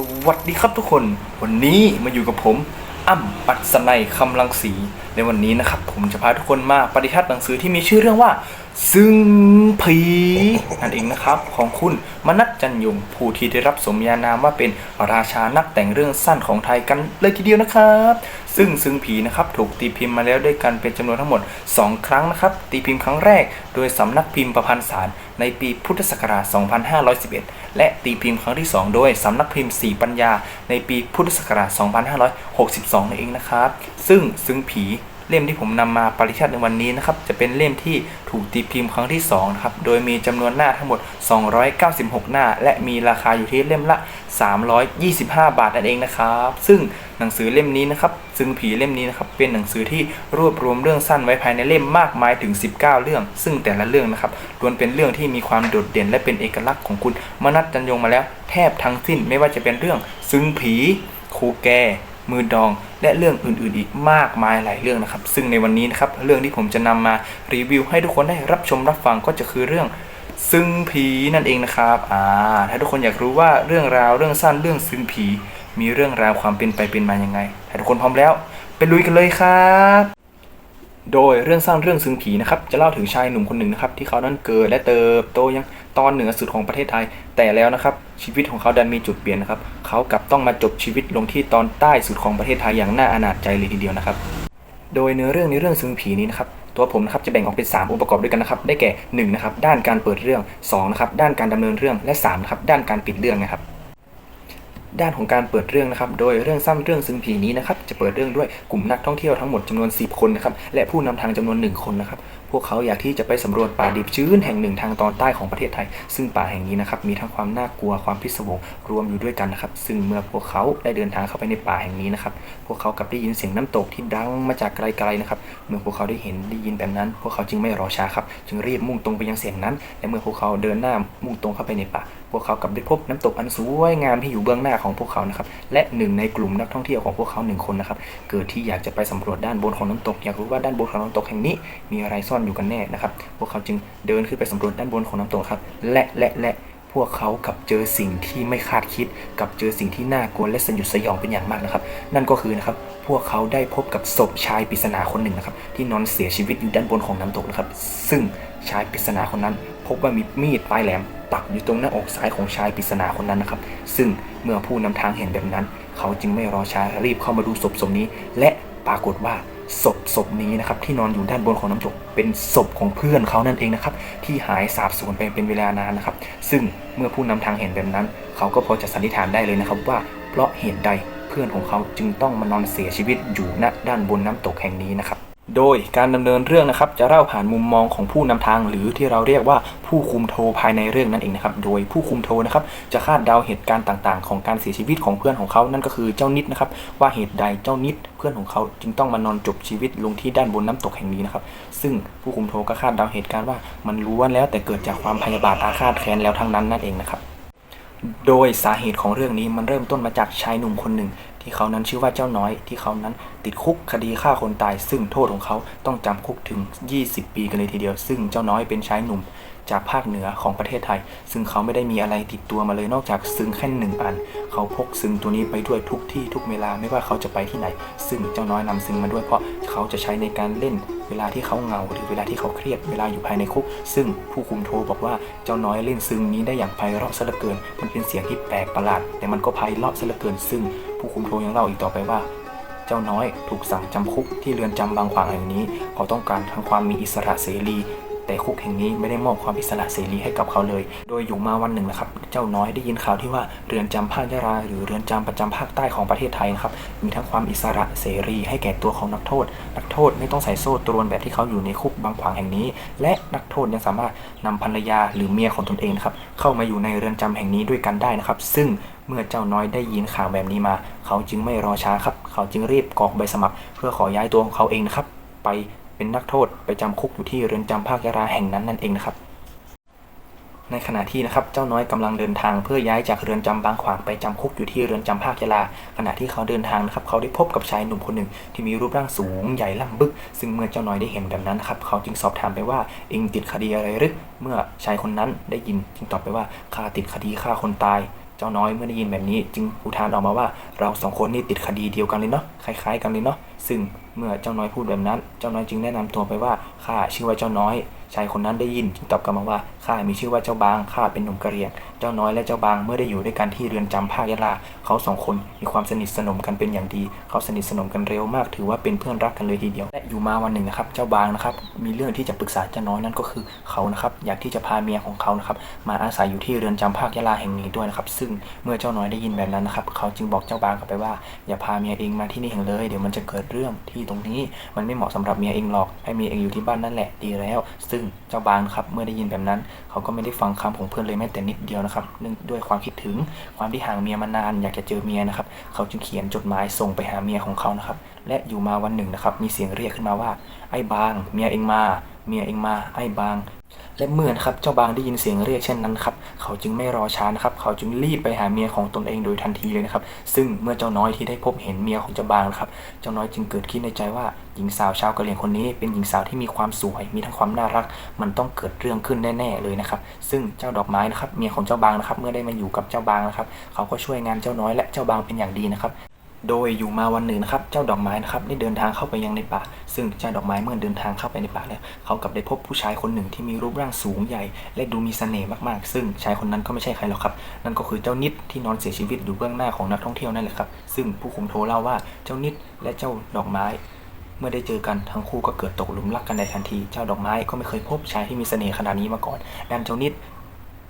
สวัสดีครับทุกคน วันนี้มาอยู่กับผม อ้ำปัสนัยคำลังสีในวันนี้นะครับ ผมจะพาทุกคนมาปฏิทัศน์หนังสือที่มีชื่อเรื่องว่า ซึ่งผีนั่นเองนะครับของคุณมนัทจันยงผู้ที่ได้รับสมญานามว่าเป็นราชานักแต่งเรื่องสั้นของไทยกันเลยทีเดียวนะครับ ซึ่งซึ่งผีนะครับถูกตีพิมพ์มาแล้วด้วยกันเป็นจำนวนทั้งหมด 2 ครั้งนะครับ ตีพิมพ์ครั้งแรก โดยสำนักพิมพ์ประพันธ์สารในปีพุทธศักราช 2511 และตีพิมพ์ครั้งที่ 2 โดยสำนักพิมพ์สีปัญญาในปีพุทธศักราช 2562นั่นเองนะครับ ซึ่งซึ่งผี เล่มที่ผมนำมาปริชัดในวันนี้นะครับจะเป็นเล่มที่ถูกตีพิมพ์ครั้งที่2นะครับโดยมีจำนวนหน้าทั้งหมด 296 หน้า และมีราคาอยู่ที่เล่มละ 325 บาทนั่นเองนะครับซึ่งหนังสือเล่มนี้นะครับซึ่งผีเล่มนี้นะครับเป็นหนังสือที่รวบรวมเรื่องสั้นไว้ภายในเล่มมากมายถึง 19 เรื่อง ซึ่งแต่ละเรื่องนะครับล้วนเป็นเรื่องที่มีความโดดเด่นและเป็นเอกลักษณ์ของคุณมนัทจันยงมาแล้ว แทบทั้งสิ้นไม่ว่าจะเป็นเรื่อง ซึ่งผีครูแก มือดอง และเรื่องอื่นๆ อีกมากมายหลายเรื่องนะครับ ซึ่งในวันนี้นะครับเรื่องที่ผมจะนำมารีวิว ให้ทุกคนได้รับชมรับฟังก็จะคือเรื่องซึ่งผีนั่นเองนะครับอ่าถ้าทุกคนอยากรู้ว่าเรื่องราวเรื่องสั้นเรื่องซึ่งผีมีเรื่องราวความเป็นไปเป็นมายังไงถ้าทุกคนพร้อมแล้วไปลุยกันเลยครับ โดยเรื่องสร้างเรื่องซึ่งผีนะครับจะเล่าถึงชายหนุ่มคนหนึ่งนะครับที่เขานั้นเกิดและเติบโตยังตอนเหนือสุดของประเทศไทย แต่แล้วนะครับชีวิตของเขาดันมีจุดเปลี่ยนนะครับเขากลับต้องมาจบชีวิตลงที่ตอนใต้สุดของประเทศไทยอย่างน่าอนาจใจเลยทีเดียวนะครับ โดยเนื้อเรื่องในเรื่องซึ่งผีนี้นะครับตัวผมนะครับจะแบ่งออกเป็น 3 องค์ประกอบด้วยกันนะครับได้แก่1นะครับด้านการเปิดเรื่อง2นะครับด้านการดำเนินเรื่องและ3นะครับด้านการปิดเรื่องนะครับ ด้านของการเปิดเรื่องนะครับ โดยเรื่องซ้ำเรื่องซึ่งผีนี้นะครับ จะเปิดเรื่องด้วยกลุ่มนักท่องเที่ยวทั้งหมดจำนวน 10 คนนะครับ และผู้นำทางจำนวน 1 คนนะครับ พวกเขาอยากที่จะไปสำรวจป่าดิบชื้นแห่งหนึ่งทางตอนใต้ของประเทศไทย ซึ่งป่าแห่งนี้นะครับมีทั้งความน่ากลัวความพิศวงรวมอยู่ด้วยกันนะครับ ซึ่งเมื่อพวกเขาได้เดินทางเข้าไปในป่าแห่งนี้นะครับ พวกเขากลับได้ยินเสียงน้ำตกที่ดังมาจากไกลๆนะครับ เมื่อพวกเขาได้เห็นได้ยินแบบนั้น พวกเขาจึงไม่รอช้าครับ จึงรีบมุ่งตรงไปยังเสียงนั้น และเมื่อพวกเขาเดินหน้ามุ่งตรงเข้าไปในป่า พวกเขากลับได้พบน้ำตกอันสวยงามที่อยู่เบื้องหน้าของพวกเขานะครับ และหนึ่งในกลุ่มนักท่องเที่ยวของพวกเขาหนึ่งคนนะครับ เกิดที่อยากจะไปสำรวจด้านบนของน้ำตก อยากรู้ว่าด้านบนของน้ำตกแห่งนี้มีอะไรซ่อนอยู่กันแน่นะครับ พวกเขาจึงเดินขึ้นไปสำรวจด้านบนของน้ำตกครับ และและและพวกเขากับเจอสิ่งที่ไม่คาดคิด กับเจอสิ่งที่น่ากลัวและสยดสยองเป็นอย่างมากนะครับ นั่นก็คือนะครับพวกเขาได้พบกับศพชายปริศนาคนหนึ่งนะครับ ที่นอนเสียชีวิตอยู่ด้านบนของน้ำตกนะครับ ซึ่งชายปริศนาคนนั้น พบว่ามีมีดปลายแหลมปักอยู่ตรงหน้าอกซ้ายของชายปริศนาคนนั้นนะครับ ซึ่งเมื่อผู้นำทางเห็นแบบนั้น เขาจึงไม่รอช้ารีบเข้ามาดูศพศพนี้ และปรากฏว่า ศพศพนี้นะครับที่นอนอยู่ด้านบนของน้ำตกเป็นศพของเพื่อนเขานั่นเองนะครับที่หายสาบสูญไปเป็นเวลานานนะครับ ซึ่งเมื่อผู้นำทางเห็นแบบนั้น เขาก็พอจะสันนิษฐานได้เลยนะครับว่าเพราะเหตุใดเพื่อนของเขาจึงต้องมานอนเสียชีวิตอยู่ณด้านบนน้ำตกแห่งนี้นะครับ โดยการดำเนินเรื่องนะครับจะเล่าผ่านมุมมองของผู้นำทาง หรือที่เราเรียกว่าผู้คุมโทภายในเรื่องนั่นเองนะครับโดยผู้คุมโทนะครับจะคาดเดาเหตุการณ์ต่างๆ ของการเสียชีวิตของเพื่อนของเขานั่นก็คือเจ้านิดนะครับว่าเหตุใดเจ้านิดเพื่อนของเขาจึงต้องมานอนจบชีวิตลงที่ด้านบนน้ำตกแห่งนี้นะครับซึ่งผู้คุมโทก็คาดเดาเหตุการณ์ว่ามันรู้ว่าแล้วแต่เกิดจากความพยาบาทอาฆาตแค้นแล้วทั้งนั้นนั่นเองนะครับโดยสาเหตุของเรื่องนี้มันเริ่มต้นมาจากชายหนุ่มคนหนึ่ง ที่เขานั้นชื่อว่าเจ้าน้อยที่เขานั้นติดคุกคดีฆ่าคนตาย ซึ่งโทษของเขาต้องจำคุกถึง 20 ปีกันเลยทีเดียว ซึ่งเจ้าน้อยเป็นชายหนุ่มจากภาคเหนือของประเทศไทย ซึ่งเขาไม่ได้มีอะไรติดตัวมาเลยนอกจากซึ้งแค่หนึ่งอัน เขาพกซึ้งตัวนี้ไปด้วยทุกที่ทุกเวลาไม่ว่าเขาจะไปที่ไหน ซึ่งเจ้าน้อยนำซึ้งมาด้วยเพราะเขาจะใช้ในการเล่นเวลาที่เขาเหงาหรือเวลาที่เขาเครียดเวลาอยู่ภายในคุก ซึ่งผู้คุมโทบอกว่าเจ้าน้อยเล่นซึ้งนี้ได้อย่างไพเราะซะเหลือเกิน มันเป็นเสียงที่แปลกประหลาด แต่มันก็ไพเราะซะเหลือเกินซึ่ง ผู้คุมโทยังเล่าอีกต่อไปว่า เจ้าน้อยถูกสั่งจำคุกที่เรือนจำบางขวางแห่งนี้ เขาต้องการทั้งความมีอิสระเสรี แต่คุกแห่งนี้ไม่ได้มอบความอิสระเสรีให้กับเขาเลย โดยอยู่มาวันหนึ่งนะครับ เจ้าน้อยได้ยินข่าวที่ว่าเรือนจำภาคยะลาหรือเรือนจำประจำภาคใต้ของประเทศไทยนะครับมีทั้งความอิสระเสรีให้แก่ตัวของนักโทษ นักโทษไม่ต้องใส่โซ่ตรวนแบบที่เขาอยู่ในคุกบางขวางแห่งนี้ และนักโทษยังสามารถนำภรรยาหรือเมียของตนเองนะครับเข้ามาอยู่ในเรือนจำแห่งนี้ด้วยกันได้นะครับ ซึ่ง เมื่อเจ้าน้อยได้ยินข่าวแบบนี้มา เขาจึงไม่รอช้าครับ เขาจึงรีบกรอกใบสมัคร เพื่อขอย้ายตัวของเขาเองนะครับ ไปเป็นนักโทษไปจำคุกอยู่ที่เรือนจำภาคยะลาแห่งนั้นนั่นเองนะครับ ในขณะที่นะครับเจ้าน้อยกำลังเดินทางเพื่อย้ายจากเรือนจำบางขวางไปจำคุกอยู่ที่เรือนจำภาคยะลา ขณะที่เขาเดินทางนะครับ เขาได้พบกับชายหนุ่มคนหนึ่ง ที่มีรูปร่างสูงใหญ่ล่ำบึก ซึ่งเมื่อเจ้าน้อยได้เห็นแบบนั้นนะครับเขาจึงสอบถามไปว่าเองติดคดีอะไรหรือเมื่อชายคนนั้นได้ยินจึงตอบไปว่าข้าติดคดีฆ่าคนตาย เจ้าน้อยเมื่อได้ยินแบบนี้ จึงอุทานออกมาว่าเราสองคนนี่ติดคดีเดียวกันเลยเนาะคล้ายๆกันเลยเนาะซึ่งเมื่อเจ้าน้อยพูดแบบนั้น เจ้าน้อยจึงแนะนำตัวไปว่าข้าชื่อว่าเจ้าน้อยชายคนนั้นได้ยินจึงตอบกลับมาว่าข้ามีชื่อว่าเจ้าบางข้าเป็นหนุ่มกะเหรี่ยงเจ้าน้อยและเจ้าบางเมื่อได้อยู่ด้วยกันที่เรือนจำภาคยะลา เขาสองคนมีความสนิทสนมกันเป็นอย่างดี เขาสนิทสนมกันเร็วมาก ถือว่าเป็นเพื่อนรักกันเลยทีเดียว และอยู่มาวันหนึ่งนะครับ เจ้าบางนะครับ มีเรื่องที่จะปรึกษาเจ้าน้อยนั่นก็คือเขานะครับ อยากที่จะพาเมียของเขานะครับ มาอาศัยอยู่ที่เรือนจำภาคยะลาแห่งนี้ด้วยนะครับ ซึ่งเมื่อเจ้าน้อยได้ยินแบบนั้นนะครับ เขาจึงบอกเจ้าบางกลับไปว่า อย่าพาเมียเองมาที่นี่แห่งเลย เดี๋ยวมันจะเกิดเรื่องที่ตรงนี้ มันไม่เหมาะสำหรับเมียเองหรอก ให้เมียเองอยู่ที่บ้านนั่นแหละดีแล้ว ซึ่งเจ้าบางครับเมื่อได้ยินแบบนั้น เขาก็ไม่ได้ฟังคำของเพื่อนเลยแม้แต่นิดเดียวนะครับเนื่องด้วยความคิดถึงความที่ห่างเมียมานาน อยากจะเจอเมียนะครับ เขาจึงเขียนจดหมายส่งไปหาเมียของเขานะครับ และอยู่มาวันหนึ่งนะครับ มีเสียงเรียกขึ้นมาว่า ไอ้บาง เมียเองมา เมียเองมา ไอ้บาง และเมื่อนะครับเจ้าบางได้ยินเสียงเรียกเช่นนั้นครับเขาจึงไม่รอช้านะครับเขาจึงรีบไปหาเมียของตนเองโดยทันทีเลยนะครับ ซึ่งเมื่อเจ้าน้อยที่ได้พบเห็นเมียของเจ้าบางนะครับเจ้าน้อยจึงเกิดคิดในใจว่าหญิงสาวชาวกะเหรี่ยงคนนี้ เป็นหญิงสาวที่มีความสวยมีทั้งความน่ารัก มันต้องเกิดเรื่องขึ้นแน่ๆเลยนะครับซึ่งเจ้าดอกไม้นะครับเมียของเจ้าบางนะครับเมื่อได้มาอยู่กับเจ้าบางนะครับเขาก็ช่วยงานเจ้าน้อยและเจ้าบางเป็นอย่างดีนะครับ โดยอยู่มาวันหนึ่งนะครับ เจ้าดอกไม้นะครับได้เดินทางเข้าไปยังในป่า ซึ่งเจ้าดอกไม้เมื่อเดินทางเข้าไปในป่าแล้วเขากลับได้พบผู้ชายคนหนึ่งที่มีรูปร่างสูงใหญ่ และดูมีเสน่ห์มากๆ ซึ่งชายคนนั้นก็ไม่ใช่ใครหรอกครับ นั่นก็คือเจ้านิดที่นอนเสียชีวิตอยู่เบื้องหน้าของนักท่องเที่ยวนั่นแหละครับ ซึ่งผู้คุมโทรเล่าว่าเจ้านิดและเจ้าดอกไม้ เมื่อได้เจอกันทั้งคู่ก็เกิดตกหลุมรักกันในทันที เจ้าดอกไม้ก็ไม่เคยพบชายที่มีเสน่ห์ขนาดนี้มาก่อนด้านเจ้านิด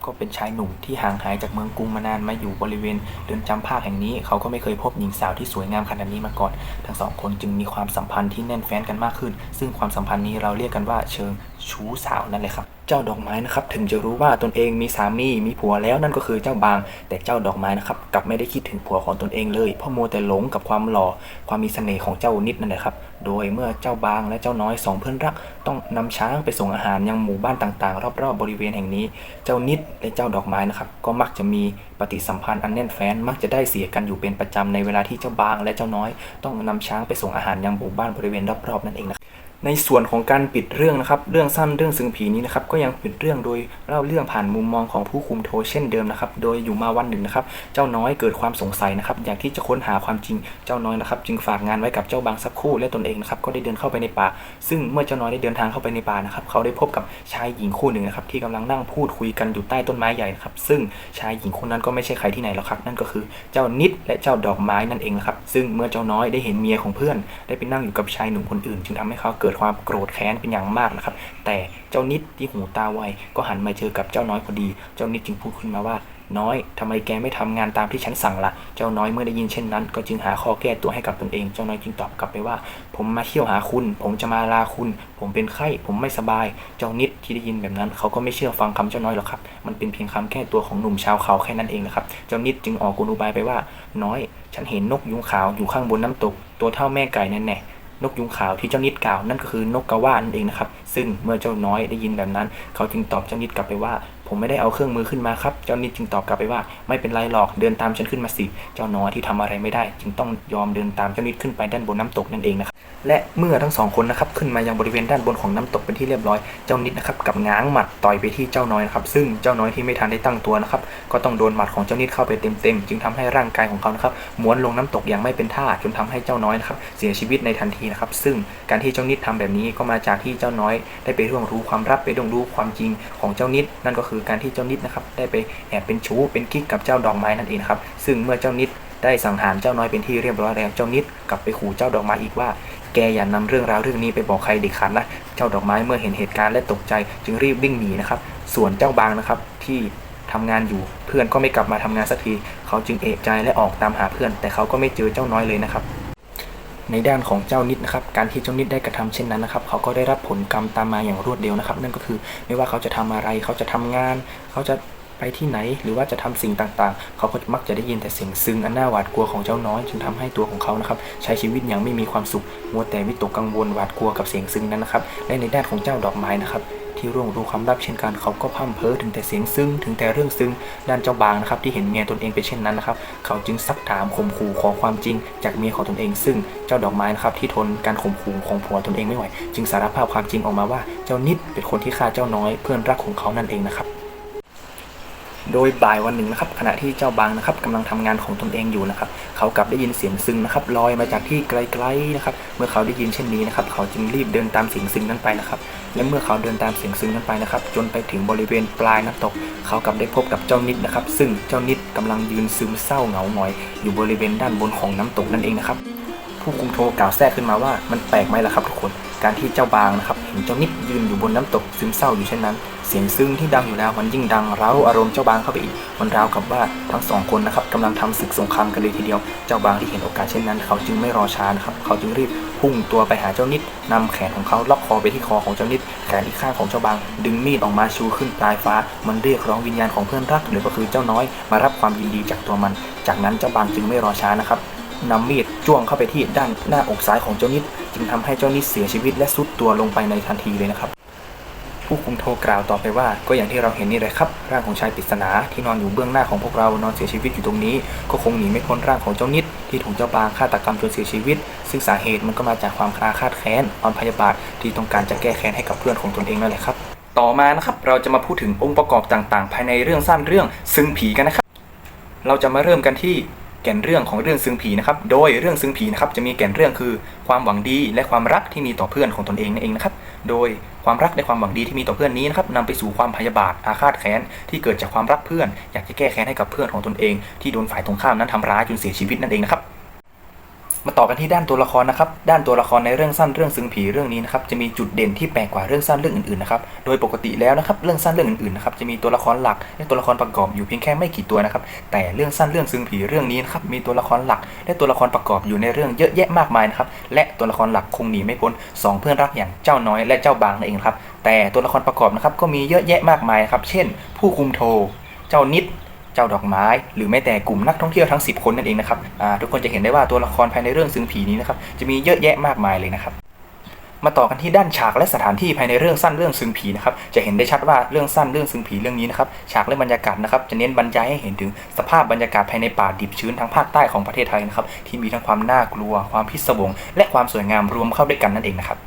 ก็เป็นชายหนุ่มที่ห่างหายจากเมืองกรุงมานานมาอยู่บริเวณเรือนจำภาคแห่งนี้ เขาก็ไม่เคยพบหญิงสาวที่สวยงามขนาดนี้มาก่อน ทั้งสองคนจึงมีความสัมพันธ์ที่แน่นแฟ้นกันมากขึ้น ซึ่งความสัมพันธ์นี้เราเรียกกันว่าเชิงชู้สาวนั่นเลยครับ เจ้าดอกไม้นะครับถึงจะรู้ว่าตนเองมีสามีมีผัวแล้วนั่นก็คือเจ้าบาง แต่เจ้าดอกไม้นะครับกลับไม่ได้คิดถึงผัวของตนเองเลยเพราะมัวแต่หลงกับความหล่อความมีเสน่ห์ของเจ้านิดนั่นแหละครับ โดยเมื่อเจ้าบางและเจ้าน้อยสองเพื่อนรัก ต้องนำช้างไปส่งอาหารยังหมู่บ้านต่างๆ รอบๆบริเวณแห่งนี้ เจ้านิดและเจ้าดอกไม้นะครับ ก็มักจะมีปฏิสัมพันธ์อันแน่นแฟ้นมักจะได้เสียกันอยู่เป็นประจำในเวลาที่เจ้าบางและเจ้าน้อย ต้องนำช้างไปส่งอาหารยังหมู่บ้านบริเวณรอบๆนั่นเองนะ ในส่วนของการปิดเรื่องนะครับ เรื่องสั้นเรื่องซึ่งผีนี้นะครับ ก็ยังปิดเรื่องโดยเล่าเรื่องผ่านมุมมองของผู้คุมโทเช่นเดิมนะครับ โดยอยู่มาวันหนึ่งนะครับ เจ้าน้อยเกิดความสงสัยนะครับ อยากที่จะค้นหาความจริง เจ้าน้อยนะครับ จึงฝากงานไว้กับเจ้าบางสักคู่และตนเองนะครับ ก็ได้เดินเข้าไปในป่า ซึ่งเมื่อเจ้าน้อยได้เดินทางเข้าไปในป่านะครับ เขาได้พบกับชายหญิงคู่หนึ่งนะครับ ที่กำลังนั่งพูดคุยกันอยู่ใต้ต้นไม้ใหญ่นะครับ ซึ่งชายหญิงคนนั้นก็ไม่ใช่ใครที่ไหนหรอกครับ นั่นก็คือเจ้านิดและเจ้าดอกไม้นั่นเองนะครับ ซึ่งเมื่อเจ้าน้อยได้เห็นเมียของเพื่อน ได้ไปนั่งอยู่กับชายหนุ่มคนอื่น จึงทำให้เขาเกิดิดความโกรธแค้นเป็นอย่างมากนะครับ แต่เจ้านิดที่หูตาไวก็หันมาเจอกับเจ้าน้อยพอดี เจ้านิดจึงพูดขึ้นมาว่า น้อยทำไมแกไม่ทำงานตามที่ฉันสั่งละ่ะ เจ้าน้อยเมื่อได้ยินเช่นนั้น ก็จึงหาข้อแก้ตัวให้กับตนเอง เจ้าน้อยจึงตอบกลับไปว่า ผมมาเที่ยวหาคุณ ผมจะมาลาคุณ ผมเป็นไข้ ผมไม่สบาย เจ้านิดที่ได้ยินแบบนั้น เขาก็ไม่เชื่อฟังคำเจ้าน้อยหรอกครับ มันเป็นเพียงคำแก้ตัวของหนุ่มชาวเขาแค่นั้นเองนะครับ เจ้านิดจึงออกกลอุบายไปว่า น้อย ฉันเห็นนกยุงขาวอยู่ข้างบนน้ำตก ตัวเท่าแม่ไก่แน่แน่ นกยุงขาวที่เจ้านิดกล่าวนั่นก็คือนกกระว่านั่นเองนะครับ ซึ่งเมื่อเจ้าน้อยได้ยินแบบนั้น เขาจึงตอบเจ้านิดกลับไปว่า ผมไม่ได้เอาเครื่องมือขึ้นมาครับ เจ้านิดจึงตอบกลับไปว่า ไม่เป็นไรหรอก เดินตามฉันขึ้นมาสิ เจ้าน้อยที่ทำอะไรไม่ได้ จึงต้องยอมเดินตามเจ้านิดขึ้นไปด้านบนน้ำตกนั่นเองนะครับ และเมื่อทั้งสองคนนะครับขึ้นมายังบริเวณด้านบนของน้ำตกเป็นที่เรียบร้อย เจ้านิดนะครับกับง้างหมัดต่อยไปที่เจ้าน้อยนะครับ ซึ่งเจ้าน้อยที่ไม่ทันได้ตั้งตัวนะครับ ก็ต้องโดนหมัดของเจ้านิดเข้าไปเต็มๆ จึงทำให้ร่างกายของเขานะครับม้วนลงน้ำตกอย่างไม่เป็นท่าจนทำให้เจ้าน้อยนะครับเสียชีวิตในทันทีนะครับ ซึ่งการที่เจ้านิดทำแบบนี้ก็มาจากที่เจ้าน้อย ได้ไปร่วงรู้ความลับไปร่วงรู้ความจริงของเจ้านิดนั่นก็คือการที่เจ้านิดนะครับได้ไปแอบเป็นชู้เป็นกิ๊กกับเจ้าดอกไม้นั่นเองครับซึ่งเมื่อเจ้านิดได้สังหารเจ้าน้อยเป็นที่เรียบร้อยแล้วเจ้านิดกลับไปขู่เจ้าดอกไม้อีกว่า แกอย่านำเรื่องราวเรื่องนี้ไปบอกใครเด็ดขาดนะเจ้าดอกไม้เมื่อเห็นเหตุการณ์และตกใจ จึงรีบวิ่งหนีนะครับส่วนเจ้าบางนะครับที่ทำงานอยู่เพื่อนก็ไม่กลับมาทำงานสักที เขาจึงเอะใจและออกตามหาเพื่อน แต่เขาก็ไม่เจอเจ้าน้อยเลยนะครับ ในด้านของเจ้านิดนะครับการที่เจ้านิดได้กระทำเช่นนั้นนะครับ เขาก็ได้รับผลกรรมตามมาอย่างรวดเร็วนะครับ นั่นก็คือไม่ว่าเขาจะทำอะไร เขาจะทำงาน เขาจะไปที่ไหนหรือว่าจะทำสิ่งต่างๆ เขาก็มักจะได้ยินแต่เสียงซึ้งอันน่าหวาดกลัวของเจ้าน้อยจึงทำให้ตัวของเขานะครับใช้ชีวิตอย่างไม่มีความสุขมัวแต่วิตกกังวลหวาดกลัวกับเสียงซึ้งนั้นนะครับและในด้านของเจ้าดอกไม้นะครับ ที่ร่วงรู้ความลับเช่นกันเขาก็พร่ำเพ้อถึงแต่เสียงซึ้งถึงแต่เรื่องซึ้งด้านเจ้าบางนะครับที่เห็นเมียตนเองเป็นเช่นนั้นนะครับเขาจึงซักถามข่มขู่ขอความจริง จากเมียของตนเอง ซึ่งเจ้าดอกไม้นะครับที่ทนการข่มขู่ของผัวตนเองไม่ไหว จึงสารภาพความจริงออกมาว่าเจ้านิดเป็นคนที่ฆ่าเจ้าน้อยเพื่อนรักของเขานั่นเองนะครับ โดยบ่ายวันหนึ่งนะครับขณะที่เจ้าบางนะครับกำลังทำงานของตนเองอยู่นะครับ เขากลับได้ยินเสียงซึงนะครับลอยมาจากที่ไกลๆนะครับ เมื่อเขาได้ยินเช่นนี้นะครับ เขาจึงรีบเดินตามเสียงซึงนั้นไปนะครับ และเมื่อเขาเดินตามเสียงซึงนั้นไปนะครับ จนไปถึงบริเวณปลายน้ำตก เขากลับได้พบกับเจ้านิดนะครับ ซึ่งเจ้านิดกำลังยืนซึมเศร้าเหงาหงอย อยู่บริเวณด้านบนของน้ำตกนั่นเองนะครับ ผู้คุมโทรกล่าวแทรกขึ้นมาว่ามันแปลกไหมล่ะครับทุกคน การที่เจ้าบางนะครับเห็นเจ้านิดยืนอยู่บนน้ำตกซึมเศร้าอยู่เช่นนั้น เสียงซึ้งที่ดังอยู่แล้วมันยิ่งดังเร้าอารมณ์เจ้าบางเข้าไปอีก มันราวกับว่าทั้งสองคนนะครับกำลังทำศึกสงครามกันเลยทีเดียว เจ้าบางที่เห็นโอกาสเช่นนั้น เขาจึงไม่รอช้านะครับ เขาจึงรีบพุ่งตัวไปหาเจ้านิดนำแขนของเขาล็อกคอไปที่คอของเจ้านิดแขนอีกข้างของเจ้าบาง ดึงมีดออกมาชูขึ้นปลายฟ้า มันเรียกร้องวิญญาณของเพื่อนรักหรือก็คือเจ้าน้อยมารับความยินดีจากตัวมัน จากนั้นเจ้าบางจึงไม่รอช้านะครับ นำมีดจ้วงเข้าไปที่ด้านหน้าอกซ้ายของเจ้านิด จึงทำให้เจ้านิดเสียชีวิตและซุดตัวลงไปในทันทีเลยนะครับ ผู้คุมโทรกล่าวต่อไปว่า ก็อย่างที่เราเห็นนี่แหละครับร่างของชายปริศนาที่นอนอยู่เบื้องหน้าของพวกเรานอนเสียชีวิตอยู่ตรงนี้ ก็คงหนีไม่พ้นร่างของเจ้านิด ที่ถูกเจ้าบางฆาตกรรมจนเสียชีวิต ซึ่งสาเหตุมันก็มาจากความอาฆาตแค้นความพยาบาทที่ต้องการจะแก้แค้นให้กับเพื่อนของตนเองนั่นแหละครับ ต่อมานะครับเราจะมาพูดถึงองค์ประกอบต่างๆ ภายในเรื่องสั้นเรื่องซึ่งผีกันนะครับเราจะมาเริ่มกันที่ ก่นเรื่องของเรื่องซึ่งผีนะครับ โดยเรื่องซึ่งผีนะครับจะมีแก่นเรื่องคือความหวังดีและความรักที่มีต่อเพื่อนของตนเองนั่นเองนะครับ โดยความรักและความหวังดีที่มีต่อเพื่อนนี้นะครับนำไปสู่ความพยาบาทอาฆาตแค้นที่เกิดจากความรักเพื่อน อยากจะแก้แค้นให้กับเพื่อนของตนเอง ที่โดนฝ่ายตรงข้ามนั้นทำร้ายจนเสียชีวิตนั่นเองนะครับ มาต่อกันที่ด้านตัวละครนะครับ ด้านตัวละครในเรื่องสั้นเรื่องซึ้งผีเรื่องนี้นะครับจะมีจุดเด่นที่แปลกกว่าเรื่องสั้นเรื่องอื่นๆนะครับ โดยปกติแล้วนะครับเรื่องสั้นเรื่องอื่นๆนะครับจะมีตัวละครหลักและตัวละครประกอบอยู่เพียงแค่ไม่กี่ตัวนะครับ แต่เรื่องสั้นเรื่องซึ้งผีเรื่องนี้นะครับมีตัวละครหลัก และตัวละครประกอบอยู่ในเรื่องเยอะแยะมากมายนะครับ และตัวละครหลักคงหนีไม่พ้นสองเพื่อนรักอย่างเจ้าน้อยและเจ้าบางนั่นเองครับ แต่ตัวละครประกอบนะครับก็มีเยอะแยะมากมายครับ เช่น ผู้คุมโทรเจ้านิด เจ้าดอกไม้ หรือแม้แต่กลุ่มนักท่องเที่ยวทั้ง 10 คนนั่นเองนะครับทุกคนจะเห็นได้ว่าตัวละครภายในเรื่องซึ่งผีนี้นะครับจะมีเยอะแยะมากมายเลยนะครับมาต่อกันที่ด้านฉากและสถานที่ภายในเรื่องสั้นเรื่องซึ่งผีนะครับจะเห็นได้ชัดว่าเรื่องสั้นเรื่องซึ่งผีเรื่องนี้นะครับฉากและบรรยากาศนะครับจะเน้นบรรยายให้เห็นถึงสภาพบรรยากาศภายในป่าดิบชื้นทางภาคใต้ของประเทศไทยนะครับที่มีทั้งความน่ากลัว ความพิศวง และความสวยงามรวมเข้าด้วยกันนั่นเองนะครับ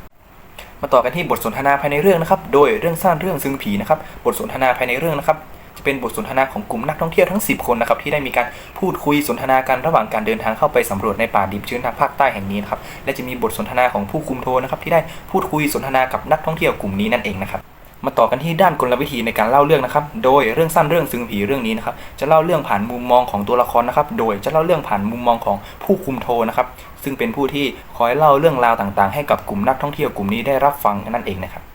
มาต่อกันที่บทสนทนาภายในเรื่องนะครับโดยเรื่องสั้นเรื่องซึ่งผีนะครับบทสนทนาภายในเรื่องนะครับ จะเป็นบทสนทนาของกลุ่มนักท่องเที่ยวทั้ง 10 คนนะครับที่ได้มีการพูดคุยสนทนากันระหว่างการเดินทางเข้าไปสำรวจในป่าดิบชื้นทางภาคใต้แห่งนี้นะครับและจะมีบทสนทนาของผู้คุมโทนะครับที่ได้พูดคุยสนทนากับนักท่องเที่ยวกลุ่มนี้นั่นเองนะครับมาต่อกันที่ด้านกลวิธีในการเล่าเรื่องนะครับ โดยเรื่องสั้นเรื่องซึ่งผีเรื่องนี้นะครับ จะเล่าเรื่องผ่านมุมมองของตัวละครนะครับ โดยจะเล่าเรื่องผ่านมุมมองของผู้คุมโทนะครับ ซึ่งเป็นผู้ที่คอยเล่าเรื่องราวต่างๆ ให้กับกลุ่มนักท่องเที่ยวกลุ่มนี้ได้รับฟังนั่นเองนะครับ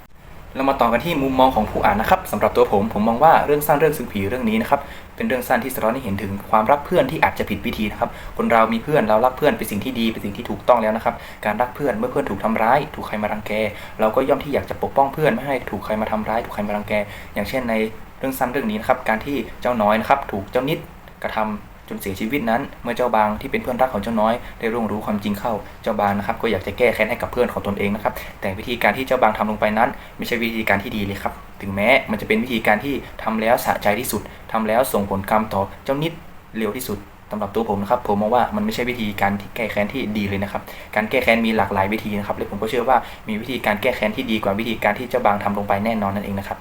เรามาต่อกันที่มุมมองของผู้อ่านนะครับสำหรับตัวผมผมมองว่าเรื่องสั้นเรื่องซึ่งผีเรื่องนี้นะครับเป็นเรื่องสั้นที่สะท้อนให้เห็นถึงความรักเพื่อนที่อาจจะผิดวิธีนะครับคนเรามีเพื่อนเรารักเพื่อนเป็นสิ่งที่ดีเป็นสิ่งที่ถูกต้องแล้วนะครับการรักเพื่อนเมื่อเพื่อนถูกทำร้าย ถูกใครมารังแก เราก็ย่อมที่อยากจะปกป้องเพื่อนไม่ให้ถูกใครมาทำร้าย ถูกใครมารังแก อย่างเช่นในเรื่องสั้นเรื่องนี้นะครับการที่เจ้าน้อยนะครับถูกเจ้านิดกระทำ จนเสียชีวิตนั้น เมื่อเจ้าบางที่เป็นเพื่อนรักของเจ้าน้อยได้ร่วงรู้ความจริงเข้า เจ้าบางนะครับก็อยากจะแก้แค้นให้กับเพื่อนของตนเองนะครับ แต่วิธีการที่เจ้าบางทำลงไปนั้น ไม่ใช่วิธีการที่ดีเลยครับ ถึงแม้มันจะเป็นวิธีการที่ทำแล้วสะใจที่สุดทำแล้วส่งผลกรรมต่อเจ้านิดเร็วที่สุดสำหรับตัวผมนะครับผมมองว่ามันไม่ใช่วิธีการที่แก้แค้นที่ดีเลยนะครับ การแก้แค้นมีหลากหลายวิธีนะครับและผมก็เชื่อว่ามีวิธีการแก้แค้นที่ดีกว่าวิธีการที่เจ้าบางทำลงไปแน่นอนนั่นเองนะครับ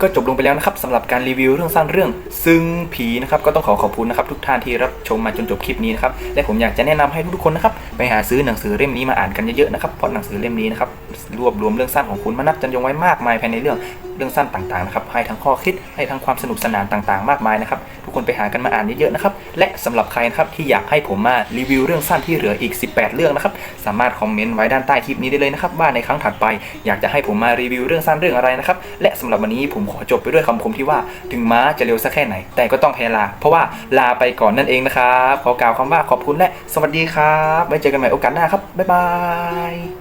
ก็จบลงไปแล้วนะครับสำหรับการรีวิวเรื่องสั้นเรื่องซึ่งผีนะครับก็ต้องขอขอบคุณนะครับทุกท่านที่รับชมมาจนจบคลิปนี้นะครับและผมอยากจะแนะนำให้ทุกๆคนนะครับไปหาซื้อหนังสือเล่มนี้มาอ่านกันเยอะๆนะครับเพราะหนังสือเล่มนี้นะครับรวบรวมเรื่องสั้นของคุณมานับจันยงไว้มากมายภายในเรื่องเรื่องสั้นต่างๆนะครับให้ทั้งข้อคิดให้ทั้งความสนุกสนานต่างๆ มากมายนะครับ ทุกคนไปหากันมาอ่านเยอะๆนะครับ และสำหรับใครนะครับที่อยากให้ผมมารีวิวเรื่องสั้นที่เหลืออีก 18 เรื่องนะครับ สามารถคอมเมนต์ไว้ด้านใต้คลิปนี้ได้เลยนะครับว่าในครั้งถัดไป อยากจะให้ผมมารีวิวเรื่องสั้นเรื่องอะไรนะครับ และสำหรับวันนี้ผมขอจบไปด้วยคำคมที่ว่าถึงม้าจะเร็วสักแค่ไหน แต่ก็ต้องแพ้ลา เพราะว่าลาไปก่อนนั่นเองนะครับ ขอกล่าวคำว่าขอบคุณและสวัสดีครับ ไว้เจอกันใหม่โอกาสหน้าครับบ๊ายบาย